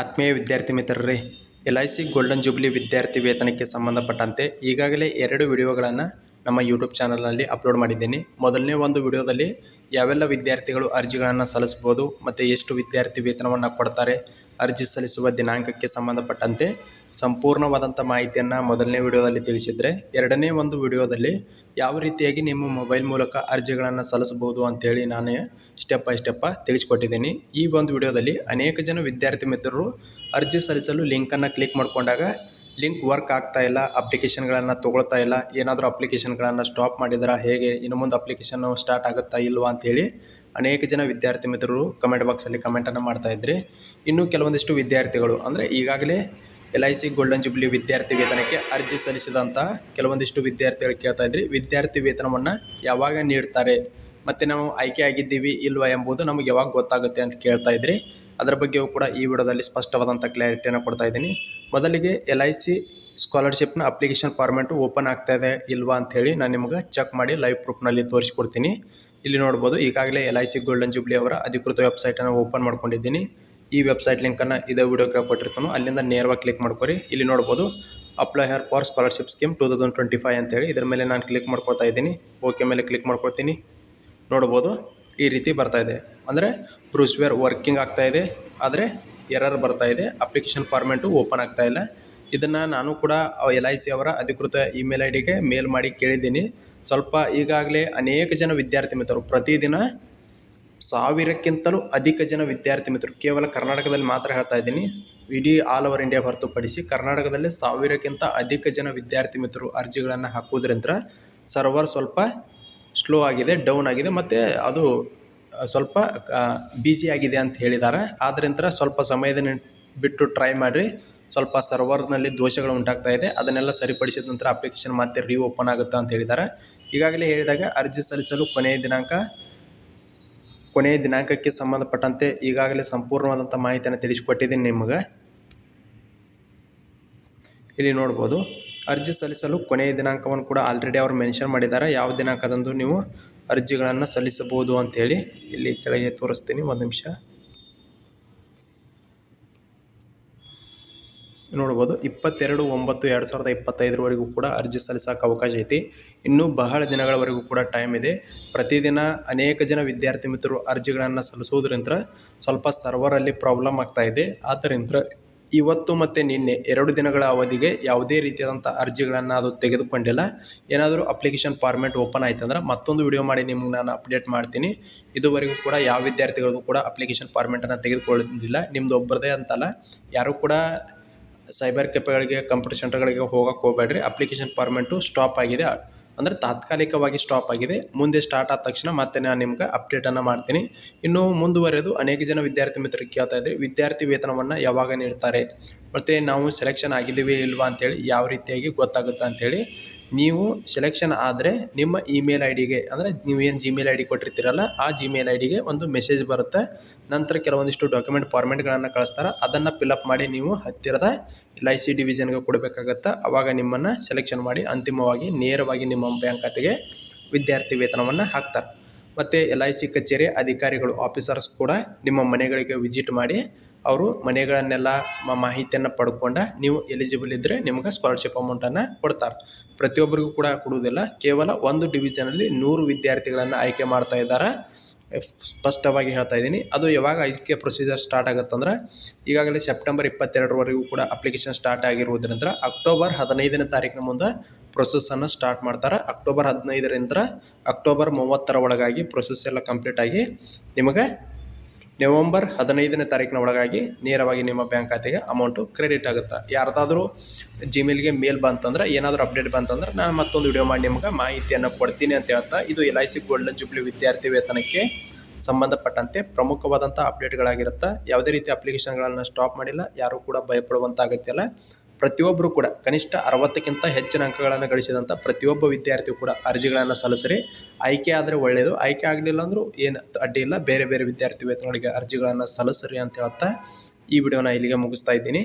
ಆತ್ಮೀಯ ವಿದ್ಯಾರ್ಥಿ ಮಿತ್ರರೇ, L I C golden jubilee ವಿದ್ಯಾರ್ಥಿ ವೇತನಕ್ಕೆ ಸಂಬಂಧಪಟ್ಟಂತೆ ಈಗಾಗಲೇ ಎರಡು ವಿಡಿಯೋಗಳನ್ನು ನಮ್ಮ ಯೂಟ್ಯೂಬ್ ಚಾನಲ್ನಲ್ಲಿ ಅಪ್ಲೋಡ್ ಮಾಡಿದ್ದೀನಿ. ಮೊದಲನೇ ಒಂದು ವಿಡಿಯೋದಲ್ಲಿ ಯಾವೆಲ್ಲ ವಿದ್ಯಾರ್ಥಿಗಳು ಅರ್ಜಿಗಳನ್ನು ಸಲ್ಲಿಸ್ಬೋದು ಮತ್ತು ಎಷ್ಟು ವಿದ್ಯಾರ್ಥಿ ವೇತನವನ್ನು ಕೊಡ್ತಾರೆ ಅರ್ಜಿ ಸಲ್ಲಿಸುವ ದಿನಾಂಕಕ್ಕೆ ಸಂಬಂಧಪಟ್ಟಂತೆ ಸಂಪೂರ್ಣವಾದಂಥ ಮಾಹಿತಿಯನ್ನು ಮೊದಲನೇ ವಿಡಿಯೋದಲ್ಲಿ ತಿಳಿಸಿದರೆ ಎರಡನೇ ಒಂದು ವಿಡಿಯೋದಲ್ಲಿ ಯಾವ ರೀತಿಯಾಗಿ ನಿಮ್ಮ ಮೊಬೈಲ್ ಮೂಲಕ ಅರ್ಜಿಗಳನ್ನು ಸಲ್ಲಿಸಬಹುದು ಅಂತೇಳಿ ನಾನು ಸ್ಟೆಪ್ ಬೈ ಸ್ಟೆಪ್ಪ ತಿಳಿಸ್ಕೊಟ್ಟಿದ್ದೀನಿ. ಈ ಒಂದು ವಿಡಿಯೋದಲ್ಲಿ ಅನೇಕ ಜನ ವಿದ್ಯಾರ್ಥಿ ಮಿತ್ರರು ಅರ್ಜಿ ಸಲ್ಲಿಸಲು ಲಿಂಕನ್ನು ಕ್ಲಿಕ್ ಮಾಡಿಕೊಂಡಾಗ ಲಿಂಕ್ ವರ್ಕ್ ಆಗ್ತಾ ಇಲ್ಲ ಅಪ್ಲಿಕೇಶನ್ಗಳನ್ನು ತೊಗೊಳ್ತಾ ಇಲ್ಲ, ಏನಾದರೂ ಅಪ್ಲಿಕೇಶನ್ಗಳನ್ನು ಸ್ಟಾಪ್ ಮಾಡಿದ್ರೆ, ಹೇಗೆ, ಇನ್ನು ಮುಂದೆ ಅಪ್ಲಿಕೇಶನ್ನು ಸ್ಟಾರ್ಟ್ ಆಗುತ್ತಾ ಇಲ್ವಾ ಅಂತೇಳಿ ಅನೇಕ ಜನ ವಿದ್ಯಾರ್ಥಿ ಮಿತ್ರರು ಕಮೆಂಟ್ ಬಾಕ್ಸಲ್ಲಿ ಕಮೆಂಟನ್ನು ಮಾಡ್ತಾ ಇನ್ನೂ ಕೆಲವೊಂದಿಷ್ಟು ವಿದ್ಯಾರ್ಥಿಗಳು ಅಂದರೆ ಈಗಾಗಲೇ L I C golden jubilee ವಿದ್ಯಾರ್ಥಿ ವೇತನಕ್ಕೆ ಅರ್ಜಿ ಸಲ್ಲಿಸಿದಂಥ ಕೆಲವೊಂದಿಷ್ಟು ವಿದ್ಯಾರ್ಥಿಗಳು ಕೇಳ್ತಾ ಇದ್ರಿ. ವಿದ್ಯಾರ್ಥಿ ವೇತನವನ್ನು ಯಾವಾಗ ನೀಡ್ತಾರೆ? ಮತ್ತು ನಾವು ಆಯ್ಕೆ ಆಗಿದ್ದೀವಿ ಇಲ್ವಾ ಎಂಬುದು ನಮಗೆ ಯಾವಾಗ ಗೊತ್ತಾಗುತ್ತೆ ಅಂತ ಕೇಳ್ತಾ ಇದ್ರಿ. ಅದರ ಬಗ್ಗೆಯೂ ಕೂಡ ಈ ವಿಡಿಯೋದಲ್ಲಿ ಸ್ಪಷ್ಟವಾದಂಥ ಕ್ಲಾರಿಟಿಯನ್ನು ಕೊಡ್ತಾ ಇದ್ದೀನಿ. ಮೊದಲಿಗೆ ಎಲ್ ಐ ಸಿ ಸ್ಕಾಲರ್ಶಿಪ್ನ ಅಪ್ಲಿಕೇಶನ್ ಫಾರ್ಮೆಟು ಓಪನ್ ಆಗ್ತಾಯಿದೆ ಇಲ್ವಾ ಅಂಥೇಳಿ ನಾನು ನಿಮಗೆ ಚೆಕ್ ಮಾಡಿ ಲೈವ್ ಪ್ರೂಫ್ನಲ್ಲಿ ತೋರಿಸ್ಕೊಡ್ತೀನಿ. ಇಲ್ಲಿ ನೋಡ್ಬೋದು. ಈಗಾಗಲೇ L I C golden jubilee ಅವರ ಅಧಿಕೃತ ವೆಬ್ಸೈಟನ್ನು ಓಪನ್ ಮಾಡ್ಕೊಂಡಿದ್ದೀನಿ. ಈ ವೆಬ್ಸೈಟ್ ಲಿಂಕನ್ನು ಇದೇ ವಿಡಿಯೋಗೆ ಕೊಟ್ಟಿರ್ತಾನೋ. ಅಲ್ಲಿಂದ ನೇರವಾಗಿ ಕ್ಲಿಕ್ ಮಾಡ್ಕೊರಿ. ಇಲ್ಲಿ ನೋಡ್ಬೋದು apply here for scholarship scheme two thousand twenty five ಅಂತೇಳಿ. ಇದರ ಮೇಲೆ ನಾನು ಕ್ಲಿಕ್ ಮಾಡ್ಕೊತಾ ಇದ್ದೀನಿ. ಓಕೆ ಮೇಲೆ ಕ್ಲಿಕ್ ಮಾಡ್ಕೊಳ್ತೀನಿ ನೋಡ್ಬೋದು, ಈ ರೀತಿ ಬರ್ತಾ ಇದೆ. ಅಂದರೆ ಪ್ರೂಸ್ವೇರ್ ವರ್ಕಿಂಗ್ ಆಗ್ತಾ ಇದೆ. ಆದರೆ ಎರರ್ ಬರ್ತಾ ಇದೆ. ಅಪ್ಲಿಕೇಶನ್ ಫಾರ್ಮೆಂಟು ಓಪನ್ ಆಗ್ತಾ ಇಲ್ಲ. ಇದನ್ನು ನಾನು ಕೂಡ ಎಲ್ ಐ ಸಿ ಅವರ ಅಧಿಕೃತ ಇಮೇಲ್ ಐ ಡಿಗೆ ಮೇಲ್ ಮಾಡಿ ಕೇಳಿದ್ದೀನಿ. ಸ್ವಲ್ಪ ಈಗಾಗಲೇ ಅನೇಕ ಜನ ವಿದ್ಯಾರ್ಥಿ ಮಿತ್ರರು ಪ್ರತಿದಿನ ಸಾವಿರಕ್ಕಿಂತಲೂ ಅಧಿಕ ಜನ ವಿದ್ಯಾರ್ಥಿ ಮಿತ್ರರು, ಕೇವಲ ಕರ್ನಾಟಕದಲ್ಲಿ ಮಾತ್ರ ಹೇಳ್ತಾ ಇದ್ದೀನಿ, ಇಡೀ ಆಲ್ ಓವರ್ ಇಂಡಿಯಾ ಹೊರತುಪಡಿಸಿ ಕರ್ನಾಟಕದಲ್ಲಿ ಸಾವಿರಕ್ಕಿಂತ ಅಧಿಕ ಜನ ವಿದ್ಯಾರ್ಥಿ ಮಿತ್ರರು ಅರ್ಜಿಗಳನ್ನು ಹಾಕೋದ್ರಿಂದ ಸರ್ವರ್ ಸ್ವಲ್ಪ ಸ್ಲೋ ಆಗಿದೆ ಡೌನ್ ಆಗಿದೆ, ಮತ್ತು ಅದು ಸ್ವಲ್ಪ ಬಿಜಿ ಆಗಿದೆ ಅಂತ ಹೇಳಿದ್ದಾರೆ. ಆದ್ದರಿಂದ ಸ್ವಲ್ಪ ಸಮಯದ ಬಿಟ್ಟು ಟ್ರೈ ಮಾಡಿರಿ. ಸ್ವಲ್ಪ ಸರ್ವರ್ನಲ್ಲಿ ದೋಷಗಳು ಉಂಟಾಗ್ತಾ ಇದೆ. ಅದನ್ನೆಲ್ಲ ಸರಿಪಡಿಸಿದ ನಂತರ ಅಪ್ಲಿಕೇಶನ್ ಮತ್ತೆ ರೀ ಓಪನ್ ಆಗುತ್ತೆ ಅಂತ ಹೇಳಿದ್ದಾರೆ. ಈಗಾಗಲೇ ಹೇಳಿದಾಗ ಅರ್ಜಿ ಸಲ್ಲಿಸಲು ಕೊನೆಯ ದಿನಾಂಕ, ಕೊನೆಯ ದಿನಾಂಕಕ್ಕೆ ಸಂಬಂಧಪಟ್ಟಂತೆ ಈಗಾಗಲೇ ಸಂಪೂರ್ಣವಾದಂಥ ಮಾಹಿತಿಯನ್ನು ತಿಳಿಸಿಕೊಟ್ಟಿದ್ದೀನಿ ನಿಮಗೆ. ಇಲ್ಲಿ ನೋಡ್ಬೋದು. ಅರ್ಜಿ ಸಲ್ಲಿಸಲು ಕೊನೆಯ ದಿನಾಂಕವನ್ನು ಕೂಡ ಆಲ್ರೆಡಿ ಅವರು ಮೆನ್ಷನ್ ಮಾಡಿದ್ದಾರೆ. ಯಾವ ದಿನಾಂಕದಂದು ನೀವು ಅರ್ಜಿಗಳನ್ನು ಸಲ್ಲಿಸಬಹುದು ಅಂಥೇಳಿ ಇಲ್ಲಿ ಕೆಳಗೆ ತೋರಿಸ್ತೀನಿ. ಒಂದು ನಿಮಿಷ. ನೋಡ್ಬೋದು ಇಪ್ಪತ್ತೆರಡು, ಒಂಬತ್ತು, ಎರಡು ಸಾವಿರದ ಇಪ್ಪತ್ತೈದರವರೆಗೂ ಕೂಡ ಅರ್ಜಿ ಸಲ್ಲಿಸೋಕೆ ಅವಕಾಶ ಐತಿ. ಇನ್ನೂ ಬಹಳ ದಿನಗಳವರೆಗೂ ಕೂಡ ಟೈಮ್ ಇದೆ. ಪ್ರತಿದಿನ ಅನೇಕ ಜನ ವಿದ್ಯಾರ್ಥಿ ಮಿತ್ರರು ಅರ್ಜಿಗಳನ್ನು ಸಲ್ಲಿಸೋದ್ರಿಂದ ಸ್ವಲ್ಪ ಸರ್ವರಲ್ಲಿ ಪ್ರಾಬ್ಲಮ್ ಆಗ್ತಾ ಇದೆ. ಆದ್ದರಿಂದ ಇವತ್ತು ಮತ್ತು ನಿನ್ನೆ ಎರಡು ದಿನಗಳ ಅವಧಿಗೆ ಯಾವುದೇ ರೀತಿಯಾದಂಥ ಅರ್ಜಿಗಳನ್ನು ಅದು ತೆಗೆದುಕೊಂಡಿಲ್ಲ. ಏನಾದರೂ ಅಪ್ಲಿಕೇಶನ್ ಫಾರ್ಮೆಟ್ ಓಪನ್ ಆಯ್ತಂದ್ರೆ ಮತ್ತೊಂದು ವಿಡಿಯೋ ಮಾಡಿ ನಿಮ್ಗೆ ನಾನು ಅಪ್ಡೇಟ್ ಮಾಡ್ತೀನಿ. ಇದುವರೆಗೂ ಕೂಡ ಯಾವ ವಿದ್ಯಾರ್ಥಿಗಳಿಗೂ ಕೂಡ ಅಪ್ಲಿಕೇಶನ್ ಫಾರ್ಮೆಟನ್ನು ತೆಗೆದುಕೊಳ್ಳೋದಿಲ್ಲ ನಿಮ್ಮದು ಒಬ್ಬರದೇ ಅಂತಲ್ಲ. ಯಾರೂ ಕೂಡ ಸೈಬರ್ ಕೆಫೆಗಳಿಗೆ ಕಂಪ್ಯೂಟರ್ ಸೆಂಟರ್ಗಳಿಗೆ ಹೋಗೋಕೆ ಹೋಗಬೇಡ್ರಿ. ಅಪ್ಲಿಕೇಶನ್ ಪರ್ಮೆಂಟು ಸ್ಟಾಪ್ ಆಗಿದೆ. ಅಂದರೆ ತಾತ್ಕಾಲಿಕವಾಗಿ ಸ್ಟಾಪ್ ಆಗಿದೆ. ಮುಂದೆ ಸ್ಟಾರ್ಟ್ ಆದ ತಕ್ಷಣ ಮತ್ತೆ ನಾನು ನಿಮ್ಗೆ ಅಪ್ಡೇಟನ್ನು ಮಾಡ್ತೀನಿ. ಇನ್ನು ಮುಂದುವರೆದು ಅನೇಕ ಜನ ವಿದ್ಯಾರ್ಥಿ ಮಿತ್ರರಿಗೆ ಕೇಳ್ತಾ ಇದ್ದರೆ ವಿದ್ಯಾರ್ಥಿ ವೇತನವನ್ನು ಯಾವಾಗ ನೀಡ್ತಾರೆ? ಮತ್ತು ನಾವು ಸೆಲೆಕ್ಷನ್ ಆಗಿದ್ದೀವಿ ಇಲ್ವಾ ಅಂತೇಳಿ ಯಾವ ರೀತಿಯಾಗಿ ಗೊತ್ತಾಗುತ್ತೆ ಅಂಥೇಳಿ ನೀವು ಸೆಲೆಕ್ಷನ್ ಆದರೆ ನಿಮ್ಮ ಇಮೇಲ್ ಐ ಡಿಗೆ ಅಂದರೆ ನೀವೇನು ಜಿಮೇಲ್ ಐ ಡಿ ಕೊಟ್ಟಿರ್ತೀರಲ್ಲ ಆ ಜಿಮೇಲ್ ಐ ಡಿಗೆ ಒಂದು ಮೆಸೇಜ್ ಬರುತ್ತೆ. ನಂತರ ಕೆಲವೊಂದಿಷ್ಟು ಡಾಕ್ಯುಮೆಂಟ್ ಫಾರ್ಮೆಟ್ಗಳನ್ನು ಕಳಿಸ್ತಾರೆ. ಅದನ್ನು ಫಿಲಪ್ ಮಾಡಿ ನೀವು ಹತ್ತಿರದ ಎಲ್ ಐ ಸಿ ಡಿವಿಷನ್ಗೆ ಕೊಡಬೇಕಾಗತ್ತೆ. ಆವಾಗ ನಿಮ್ಮನ್ನು ಸೆಲೆಕ್ಷನ್ ಮಾಡಿ ಅಂತಿಮವಾಗಿ ನೇರವಾಗಿ ನಿಮ್ಮ ಬ್ಯಾಂಕ್ ಖಾತೆಗೆ ವಿದ್ಯಾರ್ಥಿ ವೇತನವನ್ನು ಹಾಕ್ತಾರೆ. ಮತ್ತು ಎಲ್ ಐ ಸಿ ಕಚೇರಿ ಅಧಿಕಾರಿಗಳು ಆಫೀಸರ್ಸ್ ಕೂಡ ನಿಮ್ಮ ಮನೆಗಳಿಗೆ ವಿಸಿಟ್ ಮಾಡಿ ಅವರು ಮನೆಗಳನ್ನೆಲ್ಲ ಮಾಹಿತಿಯನ್ನು ಪಡ್ಕೊಂಡು ನೀವು ಎಲಿಜಿಬಲ್ ಇದ್ದರೆ ನಿಮ್ಗೆ ಸ್ಕಾಲರ್ಶಿಪ್ ಅಮೌಂಟನ್ನು ಕೊಡ್ತಾರೆ. ಪ್ರತಿಯೊಬ್ಬರಿಗೂ ಕೂಡ ಕೊಡುವುದಿಲ್ಲ. ಕೇವಲ ಒಂದು ಡಿವಿಷನಲ್ಲಿ ನೂರು ವಿದ್ಯಾರ್ಥಿಗಳನ್ನು ಆಯ್ಕೆ ಮಾಡ್ತಾ ಇದ್ದಾರೆ. ಸ್ಪಷ್ಟವಾಗಿ ಹೇಳ್ತಾ ಇದ್ದೀನಿ. ಅದು ಯಾವಾಗ ಆಯ್ಕೆ ಪ್ರೊಸೀಜರ್ ಸ್ಟಾರ್ಟ್ ಆಗುತ್ತಂದ್ರೆ ಈಗಾಗಲೇ ಸೆಪ್ಟೆಂಬರ್ ಇಪ್ಪತ್ತೆರಡರವರೆಗೂ ಕೂಡ ಅಪ್ಲಿಕೇಶನ್ ಸ್ಟಾರ್ಟ್ ಆಗಿರುವುದರಿಂದ ಅಕ್ಟೋಬರ್ ಹದಿನೈದನೇ ತಾರೀಕಿನ ಮುಂದೆ ಪ್ರೊಸೆಸ್ಸನ್ನು ಸ್ಟಾರ್ಟ್ ಮಾಡ್ತಾರೆ. ಅಕ್ಟೋಬರ್ ಹದಿನೈದರಿಂದ ಅಕ್ಟೋಬರ್ ಮೂವತ್ತರ ಒಳಗಾಗಿ ಪ್ರೊಸೆಸ್ ಎಲ್ಲ ಕಂಪ್ಲೀಟ್ ಆಗಿ ನಿಮಗೆ ನವೆಂಬರ್ ಹದಿನೈದನೇ ತಾರೀಕಿನ ಒಳಗಾಗಿ ನೇರವಾಗಿ ನಿಮ್ಮ ಬ್ಯಾಂಕ್ ಖಾತೆಗೆ ಅಮೌಂಟು ಕ್ರೆಡಿಟ್ ಆಗುತ್ತೆ. ಯಾರ್ದಾದ್ರೂ ಜಿಮೇಲ್ಗೆ ಮೇಲ್ ಬಂತಂದ್ರೆ, ಏನಾದರೂ ಅಪ್ಡೇಟ್ ಬಂತಂದ್ರೆ ನಾನು ಮತ್ತೊಂದು ವಿಡಿಯೋ ಮಾಡಿ ನಿಮ್ಗೆ ಮಾಹಿತಿಯನ್ನು ಕೊಡ್ತೀನಿ ಅಂತ ಹೇಳ್ತಾ, ಇದು L I C golden jubilee ವಿದ್ಯಾರ್ಥಿ ವೇತನಕ್ಕೆ ಸಂಬಂಧಪಟ್ಟಂತೆ ಪ್ರಮುಖವಾದಂಥ ಅಪ್ಡೇಟ್ಗಳಾಗಿರುತ್ತೆ. ಯಾವುದೇ ರೀತಿ ಅಪ್ಲಿಕೇಶನ್ಗಳನ್ನು ಸ್ಟಾಪ್ ಮಾಡಿಲ್ಲ, ಯಾರೂ ಕೂಡ ಭಯಪಡುವಂಥ ಅಗತ್ಯ ಇಲ್ಲ ಪ್ರತಿಯೊಬ್ಬರು ಕೂಡ ಕನಿಷ್ಠ ಅರವತ್ತಕ್ಕಿಂತ ಹೆಚ್ಚಿನ ಅಂಕಗಳನ್ನು ಗಳಿಸಿದಂಥ ಪ್ರತಿಯೊಬ್ಬ ವಿದ್ಯಾರ್ಥಿಯು ಕೂಡ ಅರ್ಜಿಗಳನ್ನು ಸಲ್ಲಿಸಿರಿ. ಆಯ್ಕೆ ಆದರೆ ಒಳ್ಳೆಯದು ಆಯ್ಕೆ ಆಗಲಿಲ್ಲ ಅಂದರೂ ಏನು ಅಡ್ಡಿ ಇಲ್ಲ. ಬೇರೆ ಬೇರೆ ವಿದ್ಯಾರ್ಥಿ ವೇತನಗಳಿಗೆ ಅರ್ಜಿಗಳನ್ನು ಸಲ್ಲಿಸಿರಿ ಅಂತ ಹೇಳ್ತಾ ಈ ವಿಡಿಯೋನ ಇಲ್ಲಿಗೆ ಮುಗಿಸ್ತಾ ಇದ್ದೀನಿ.